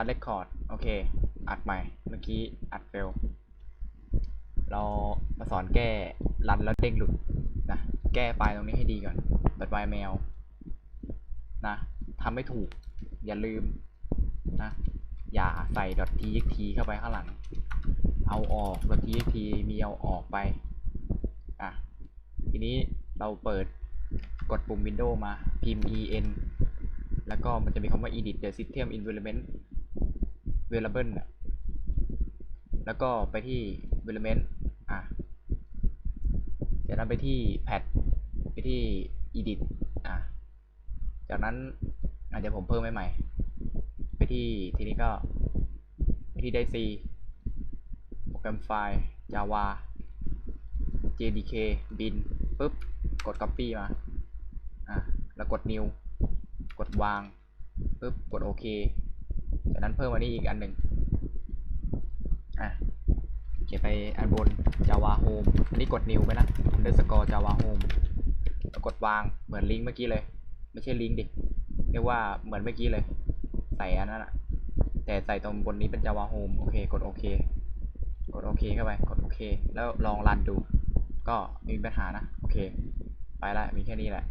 อัดเรคคอร์ดโอเค อัดใหม่ เมื่อกี้อัดเฟล เรามาสอนแก้รันแล้วเด้งหลุดนะ แก้ไฟล์ตรงนี้ให้ดีก่อน เปิดไฟล์แมวนะทำไม่ถูก อย่าลืมนะ อย่าใส่ .txt เข้าไปข้างหลัง เอาออก .txt มีเอาออกไป อะ ทีนี้เราเปิดกดปุ่ม Windows มา พิมพ์ en แล้วก็มันจะมีคำว่า edit the system environment variable น่ะแล้วก็ไปที่ environment อะจากนั้นไปที่ pad ไปที่ edit อะจากนั้นอาจจะเดี๋ยวผมเพิ่มให้ใหม่ ไปที่ทีนี้ก็ไปที่ได้ C โปรแกรมไฟล์ Java JDK bin ปุ๊บ กด copy มา อะ แล้วกด new กดวาง ปุ๊บ กดโอเค จากนั้นเพิ่มอันนี้อีกอันหนึ่งอะเขียนไปอันบน Java Home อันนี้กด new ไปนะ underscore Java Home แล้วกดวางเหมือนลิงก์เมื่อกี้เลย ไม่ใช่ลิงก์ดิเรียกว่าเหมือนเมื่อกี้เลย ใส่อันนั้นอะแต่ใส่ตรงบนนี้เป็น Java Home โอเค กดโอเค กดโอเคเข้าไป กดโอเค แล้วลองรันดู ก็มีปัญหานะ โอเค ไปละมีแค่นี้แหละ